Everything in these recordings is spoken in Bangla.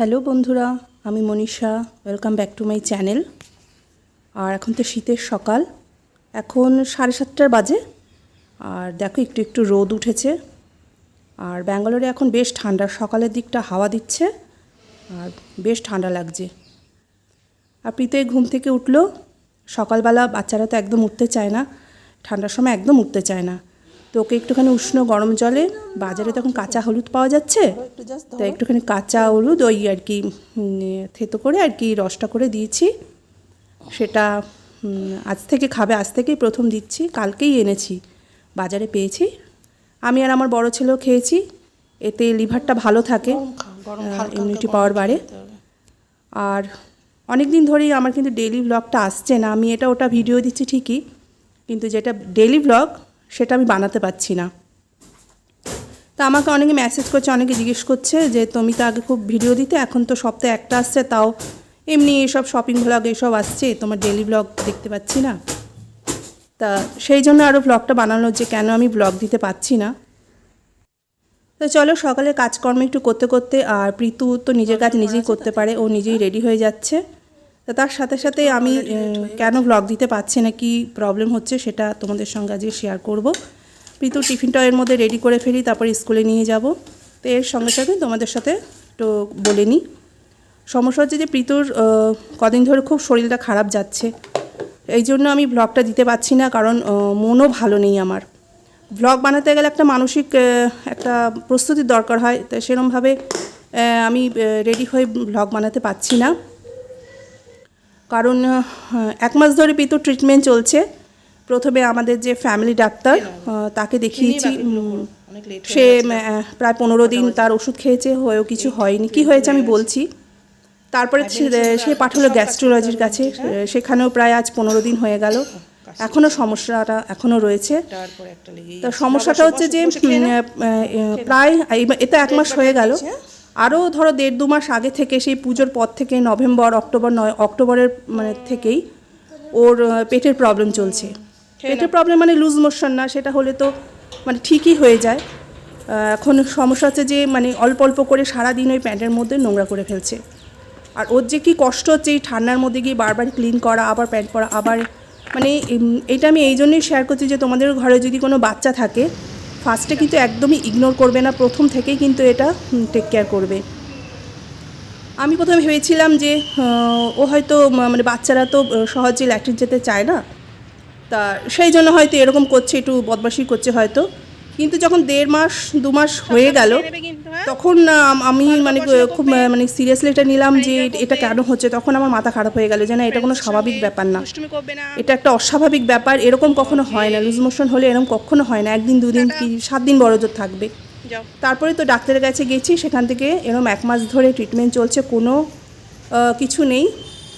হ্যালো বন্ধুরা, আমি Manisha welcome back to my channel আর এখন তো শীতের সকাল, এখন সাড়ে সাতটার বাজে, আর দেখো একটু একটু রোদ উঠেছে। আর ব্যাঙ্গালোরে এখন বেশ ঠান্ডা, সকালের দিকটা হাওয়া দিচ্ছে, আর বেশ ঠান্ডা লাগছে। আর প্রীতে ঘুম থেকে উঠল, সকালবেলা বাচ্চারা তো একদম উঠতে চায় না, ঠান্ডার সময় একদম উঠতে চায় না। তো ওকে একটুখানি উষ্ণ গরম জলে বাজারে তখন কাঁচা হলুদ পাওয়া যাচ্ছে। তো একটুখানি কাঁচা হলুদ ওই আর কি থেতো করে আর কি রসটা করে দিয়েছি। সেটা আজ থেকে খাবে আজ থেকেই প্রথম দিচ্ছি কালকেই এনেছি বাজারে পেয়েছি। আমি আর আমার বড় ছেলেও খেয়েছি এতে লিভারটা ভালো থাকে ইমিউনিটি পাওয়ার বাড়ে। আর অনেক দিন ধরেই আমার কিন্তু ডেলি ব্লগটা আসছে না আমি এটা ওটা ভিডিও দিচ্ছি ঠিকই কিন্তু যেটা ডেলি ব্লগ সেটা আমি বানাতে পারছি না। তা আমাকে অনেকে মেসেজ করছে, অনেকে জিজ্ঞেস করছে যে, তুমি তো আগে খুব ভিডিও দিতে, এখন তো সপ্তাহে একটা আসছে, তাও এমনি এসব শপিং ব্লগ এসব আসছে, তোমার ডেলি ব্লগ দেখতে পাচ্ছি না। তা সেই জন্য আরও ব্লগটা বানানোর যে, কেন আমি ব্লগ দিতে পারছি না। তো চলো সকালে কাজকর্ম একটু করতে করতে, আর প্রীতু তো নিজের কাজ নিজেই করতে পারে, ও নিজেই রেডি হয়ে যাচ্ছে। তো তার সাথে সাথে আমি কেন ব্লগ দিতে পারছি না কি প্রবলেম হচ্ছে সেটা তোমাদের সঙ্গে আজকে শেয়ার করব। প্রীতুর টিফিনটা এর মধ্যে রেডি করে ফেলি তারপর স্কুলে নিয়ে যাব। তো এর সঙ্গে সঙ্গে তোমাদের সাথে একটু বলে নিই। সমস্যা হচ্ছে যে প্রীতুর কদিন ধরে খুব শরীরটা খারাপ যাচ্ছে। এই জন্য আমি ব্লগটা দিতে পারছি না কারণ মনও ভালো নেই আমার। ব্লগ বানাতে গেলে একটা মানসিক একটা প্রস্তুতির দরকার হয়। তো সেরমভাবে আমি রেডি হয়ে ব্লগ বানাতে পারছি না। কারণ এক মাস ধরে পিতুর ট্রিটমেন্ট চলছে। প্রথমে আমাদের যে ফ্যামিলি ডাক্তার তাকে দেখিয়েছি। সে প্রায় পনেরো দিন তার ওষুধ খেয়েছে হয়েও কিছু হয়নি। কি হয়েছে আমি বলছি? তারপরে সে- সে পাঠালো গ্যাস্ট্রোলজির কাছে। সেখানেও প্রায় আজ পনেরো দিন হয়ে গেল। এখনও সমস্যাটা এখনও রয়েছে। তা সমস্যাটা হচ্ছে যে প্রায় এতে এক মাস হয়ে গেল। আরও ধরো দেড় দু মাস আগে থেকে সেই পুজোর পর থেকে নভেম্বর অক্টোবর নয় অক্টোবরের মানে থেকেই ওর পেটের প্রবলেম চলছে। পেটের প্রবলেম মানে লুজ মোশন না সেটা হলে তো মানে ঠিকই হয়ে যায়। এখন সমস্যা হচ্ছে যে মানে অল্প অল্প করে সারাদিন ওই প্যান্টের মধ্যে নোংরা করে ফেলছে। আর ওর যে কি কষ্ট হচ্ছে এই ঠান্ডার মধ্যে গিয়ে বারবার ক্লিন করা আবার প্যান্ট পরা আবার মানে এটা আমি এই জন্যই শেয়ার করছি যে তোমাদের ঘরে যদি কোনো বাচ্চা থাকে ফার্স্টে কিন্তু একদমই ইগনোর করবে না, প্রথম থেকেই কিন্তু এটা টেক কেয়ার করবে। আমি প্রথমে ভেবেছিলাম যে ও হয়তো মানে বাচ্চারা তো সহজে ল্যাট্রিন যেতে চায় না। তা, সেই জন্য হয়তো এরকম করছে, একটু বদমাসি করছে হয়তো। কিন্তু যখন দেড় মাস দু মাস হয়ে গেল তখন আম- মানে খুব মানে সিরিয়াসলি এটা নিলাম যে এটা কেন হচ্ছে? তখন আমার মাথা খারাপ হয়ে গেল যে না এটা কোনো স্বাভাবিক ব্যাপার না। এটা একটা অস্বাভাবিক ব্যাপার এরকম কখনো হয় না। লুজ মোশন হলে এরকম কখনো হয় না। একদিন দুদিন কি সাত দিন বড় জোর থাকবে। তারপরে তো ডাক্তারের কাছে গেছি সেখান থেকে এরকম এক মাস ধরে ট্রিটমেন্ট চলছে কোনো কিছু নেই।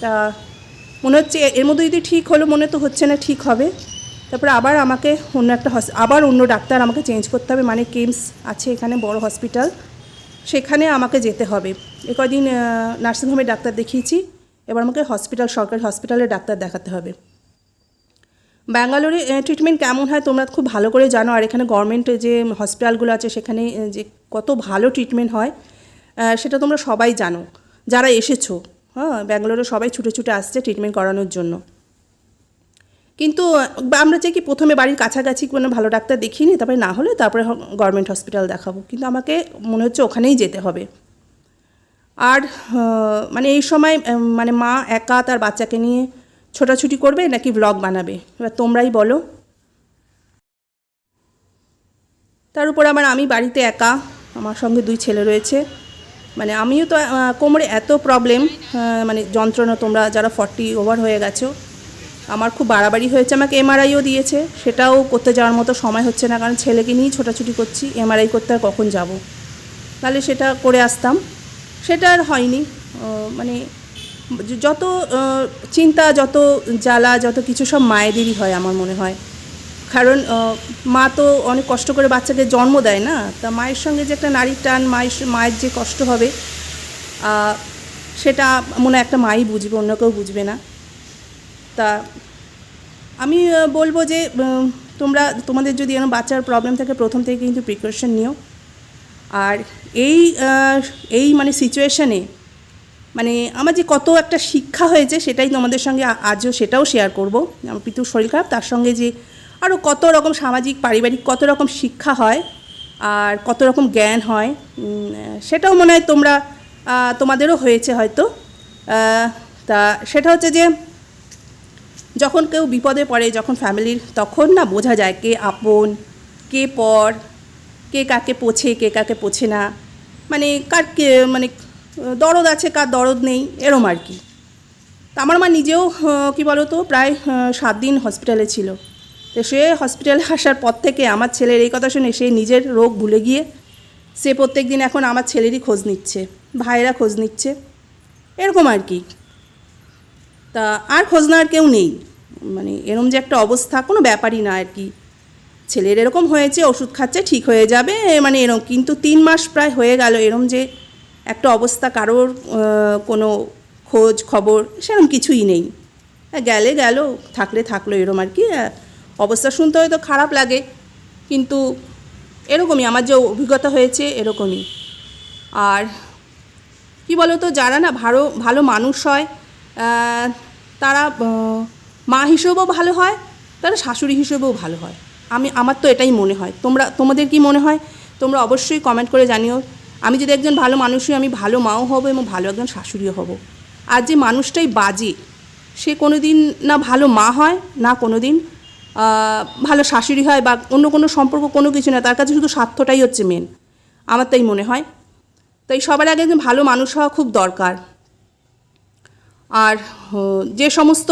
তা মনে হচ্ছে এর মধ্যে যদি ঠিক হলো মনে তো হচ্ছে না ঠিক হবে। তারপরে আবার আমাকে অন্য একটা আবার অন্য ডাক্তার আমাকে চেঞ্জ করতে হবে মানে কেমস আছে এখানে, বড় হসপিটাল সেখানে আমাকে যেতে হবে। এ কদিন নার্সিংহোমের ডাক্তার দেখিয়েছি। এবার আমাকে হসপিটাল সরকারি হসপিটালে ডাক্তার দেখাতে হবে। ব্যাঙ্গালোরে ট্রিটমেন্ট কেমন হয় তোমরা খুব ভালো করে জানো। আর এখানে গভর্নমেন্টে যে হসপিটালগুলো আছে, সেখানে যে কত ভালো ট্রিটমেন্ট হয় সেটা তোমরা সবাই জানো। যারা এসেছ হ্যাঁ ব্যাঙ্গালোরে সবাই ছুটে ছুটে আসছে ট্রিটমেন্ট করানোর জন্য। কিন্তু আমরা চাই কি প্রথমে বাড়ির কাছাকাছি কোনো ভালো ডাক্তার দেখিয়ে নিই, তারপরে না হলে তারপরে গভর্নমেন্ট হসপিটাল দেখাবো। কিন্তু আমাকে মনে হচ্ছে ওখানেই যেতে হবে। আর মানে এই সময় মানে মা একা তার বাচ্চাকে নিয়ে ছোটাছুটি করবে নাকি ব্লগ বানাবে? এবার তোমরাই বলো। তার উপর আবার আমি বাড়িতে একা, আমার সঙ্গে দুই ছেলে রয়েছে। মানে আমিও তো কোমরে এত প্রবলেম মানে যন্ত্রণা তোমরা যারা ফর্টি ওভার হয়ে গেছো আমার খুব বাড়াবাড়ি হয়েছে, আমাকে এমআরআইও দিয়েছে। সেটাও করতে যাওয়ার মতো সময় হচ্ছে না, কারণ ছেলেকে নিয়েই ছোটাছুটি করছি এমআরআই করতে আর কখন যাব? তাহলে সেটা করে আসতাম। সেটা আর হয়নি। মানে যত চিন্তা, যত জ্বালা, যত কিছু সব মায়েদেরই হয় আমার মনে হয়। কারণ মা তো অনেক কষ্ট করে বাচ্চাকে জন্ম দেয় না। তা মায়ের সঙ্গে যে একটা নারীর টান, মায়ের মায়ের যে কষ্ট হবে সেটা মনে একটা মাই বুঝবে, অন্য কেউ বুঝবে না। তা আমি বলব যে তোমরা, তোমাদের যদি এরকম বাচ্চার প্রবলেম থাকে, প্রথম থেকে কিন্তু প্রিকশন নিও। আর এই এই মানে সিচুয়েশানে মানে আমার যে কত একটা শিক্ষা হয়েছে, সেটাই তোমাদের সঙ্গে আজও সেটাও শেয়ার করব। আমার পিতুর শরীর খারাপ, তার সঙ্গে যে আরও কত রকম সামাজিক, পারিবারিক কত রকম শিক্ষা হয়, আর কত রকম জ্ঞান হয় সেটাও মনে হয় তোমরা তোমাদেরও হয়েছে হয়তো। তা সেটা হচ্ছে যে যখন কেউ বিপদে পড়ে, যখন ফ্যামিলির তখন না বোঝা যায় কে আপন, কে পর, কে কাকে পোছে, কে কাকে পোছে না। মানে কার কে মানে দরদ আছে, কার দরদ নেই, এরম আর কি। আমার মা নিজেও কি বলো তো প্রায় সাত দিন হসপিটালে ছিল। তো সে হসপিটালে আসার পর থেকে আমার ছেলের এই কথা শুনে সে নিজের রোগ ভুলে গিয়ে, সে প্রত্যেক দিন এখন আমার ছেলেরই খোঁজ নিচ্ছে, ভাইয়েরা খোঁজ নিচ্ছে, এরকম আর কি। তা আর খোঁজ নেওয়ার কেউ নেই। মানে এরম যে একটা অবস্থা, কোনো ব্যাপারই না আর কি। ছেলের এরকম হয়েছে, ওষুধ খাচ্ছে, ঠিক হয়ে যাবে মানে এরম। কিন্তু তিন মাস প্রায় হয়ে গেল এরম যে একটা অবস্থা, কারোর কোনো খোঁজ, খবর সেরকম কিছুই নেই। গেলে গেল, থাকলে থাকল এরম আর কি। অবস্থা শুনতে হয়তো খারাপ লাগে, কিন্তু এরকমই, আমার যে অভিজ্ঞতা হয়েছে এরকমই। আর কি বলো তো যারা না ভালো ভালো মানুষ হয় তারা মা হিসেবেও ভালো হয়, তারা শাশুড়ি হিসেবেও ভালো হয়। আমি, আমার তো এটাই মনে হয়। তোমরা, তোমাদের কি মনে হয়? তোমরা অবশ্যই কমেন্ট করে জানিও। আমি যদি একজন ভালো মানুষ হই, আমি ভালো মাও হব এবং ভালো একজন শাশুড়িও হব। আর যে মানুষটাই বাজে, সে কোনো দিন না ভালো মা হয়, না কোনো দিন ভালো শাশুড়ি হয় বা অন্য কোনো সম্পর্ক কোনো কিছু না, তার কাছে শুধু স্বার্থটাই হচ্ছে মেন আমার তাই মনে হয়। তাই সবার আগে একজন ভালো মানুষ হওয়া খুব দরকার। আর যে সমস্ত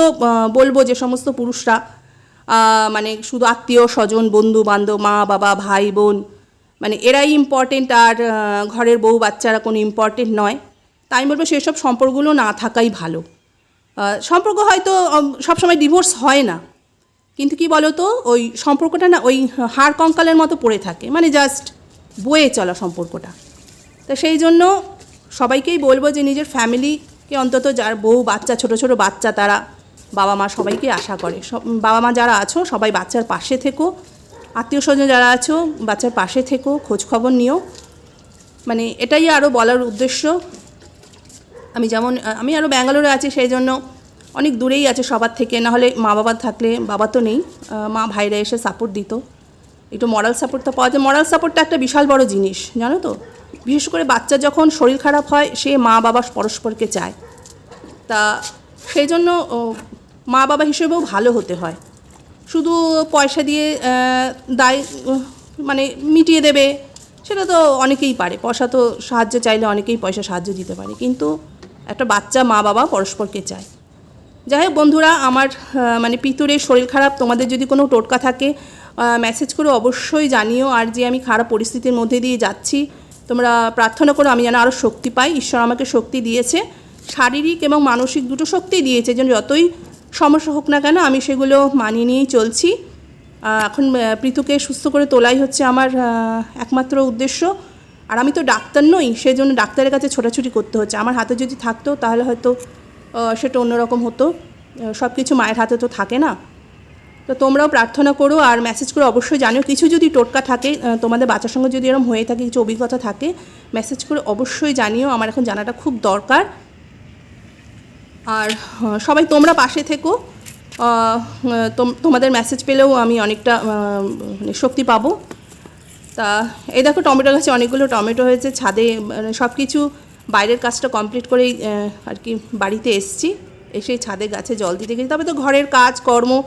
বলব যে সমস্ত পুরুষরা মানে শুধু আত্মীয়, স্বজন, বন্ধু, বান্ধব, মা, বাবা, ভাই, বোন মানে এরাই ইম্পর্টেন্ট আর ঘরের বউ, বাচ্চারা কোনো ইম্পর্টেন্ট নয়। তাই আমি বলব সেসব সম্পর্কগুলো না থাকাই ভালো। সম্পর্ক হয়তো সবসময় ডিভোর্স হয় না। কিন্তু কি বলো তো ওই সম্পর্কটা না ওই হাড় কঙ্কালের মতো পড়ে থাকে। মানে জাস্ট বয়ে চলা সম্পর্কটা। তো সেই জন্য সবাইকেই বলব যে নিজের ফ্যামিলিকে অন্তত যার বউ, বাচ্চা, ছোট ছোট বাচ্চা তারা, বাবা মা সবাইকে আশা করে। সব, বাবা মা যারা আছো, সবাই বাচ্চার পাশে থেকো। আত্মীয় স্বজন যারা আছো, বাচ্চার পাশে থেকো, খোঁজ খবর নিও। মানে এটাই আরও বলার উদ্দেশ্য। আমি যেমন, আমি আরও ব্যাঙ্গালোরে আছি, সেই জন্য অনেক দূরেই আছে সবার থেকে। নাহলে মা বাবা থাকলে বাবা তো নেই। মা ভাইরা এসে সাপোর্ট দিত। একটু মরাল সাপোর্ট তো পাওয়া যায়। মরাল সাপোর্টটা একটা বিশাল বড় জিনিস, জানো তো? বিশেষ করে বাচ্চা যখন শরীর খারাপ হয়, সে মা বাবা পরস্পরকে চায়। তা সেই জন্য মা বাবা হিসেবেও ভালো হতে হয়। শুধু পয়সা দিয়ে দায় মানে মিটিয়ে দেবে, সেটা তো অনেকেই পারে। পয়সা তো সাহায্য চাইলে অনেকেই পয়সা সাহায্য দিতে পারে। কিন্তু একটা বাচ্চা মা বাবা পরস্পরকে চায়। যাই হোক বন্ধুরা, আমার মানে পিতুরের শরীর খারাপ, তোমাদের যদি কোনো টোটকা থাকে মেসেজ করে অবশ্যই জানিও। আর যে আমি খারাপ পরিস্থিতির মধ্যে দিয়ে যাচ্ছি তোমরা প্রার্থনা করো, আমি যেন আরও শক্তি পাই। ঈশ্বর আমাকে শক্তি দিয়েছে। শারীরিক এবং মানসিক দুটো শক্তিই দিয়েছে, যেন যতই সমস্যা হোক না কেন আমি সেগুলো মানিয়ে নিয়েই চলছি। এখন পৃথুকে সুস্থ করে তোলাই হচ্ছে আমার একমাত্র উদ্দেশ্য। আর আমি তো ডাক্তার নই সেই জন্য ডাক্তারের কাছে ছোটাছুটি করতে হচ্ছে। আমার হাতে যদি থাকতো, তাহলে হয়তো সেটা অন্যরকম হতো। সব কিছু মায়ের হাতে তো থাকে না। তো তোমরাও প্রার্থনা করো আর মেসেজ করে অবশ্যই জানিও। কিছু যদি টোটকা থাকে তোমাদের বাচ্চার সঙ্গে যদি এরকম হয়ে থাকে, কিছু অভিজ্ঞতা থাকে মেসেজ করে অবশ্যই জানিও। আমার এখন জানাটা খুব দরকার। আর সবাই তোমরা পাশে থেকো। তোম- তোমাদের মেসেজ পেলেও আমি অনেকটা মানে শক্তি পাবো। তা, এই দেখো টমেটো গাছে অনেকগুলো টমেটো হয়েছে, ছাদে মানে সব কিছু বাইরের কাজটা কমপ্লিট করেই আর কি বাড়িতে এসছি। এসে ছাদে গাছে জল দিতে গেছি। তবে তো ঘরের কাজ, কর্ম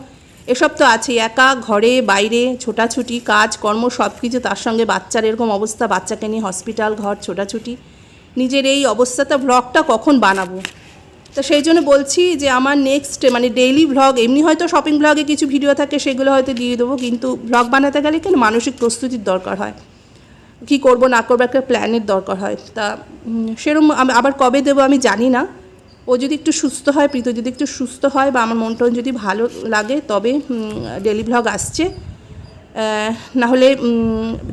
এসব তো আছেই, একা, ঘরে, বাইরে, ছোটাছুটি, কাজ, কর্ম সব কিছু তার সঙ্গে বাচ্চার এরকম অবস্থা, বাচ্চাকে নিয়ে হসপিটাল ঘর, ছোটাছুটি। নিজের এই অবস্থাটা ভ্লগটা কখন বানাবো? তো সেই জন্য বলছি যে আমার নেক্সট মানে ডেইলি ভ্লগ এমনি হয়তো শপিং ভ্লগে কিছু ভিডিও থাকে, সেগুলো হয়তো দিয়ে দেবো, কিন্তু ভ্লগ বানাতে গেলে কেন মানসিক প্রস্তুতির দরকার হয়? কী করব, না করব, একটা প্ল্যানের দরকার হয়। তা সেরম আবার কবে দেবো আমি জানি না। ও যদি একটু সুস্থ হয়, প্রীত যদি একটু সুস্থ হয় বা আমার মনটা যদি ভালো লাগে, তবে ডেলি ভ্লগ আসছে। না হলে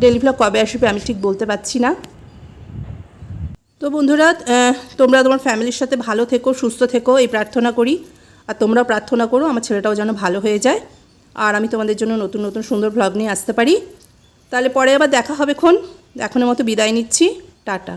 ডেলি ভ্লগ কবে আসবে আমি ঠিক বলতে পারছি না। তো বন্ধুরা তোমরা তোমার ফ্যামিলির সাথে ভালো থেকো, সুস্থ থেকো, এই প্রার্থনা করি। আর তোমরাও প্রার্থনা করো, আমার ছেলেটাও যেন ভালো হয়ে যায়। আর আমি তোমাদের জন্য নতুন নতুন, সুন্দর ভ্লগ নিয়ে আসতে পারি। তাহলে পরে আবার দেখা হবে খন এখনের মতো বিদায় নিচ্ছি। টাটা।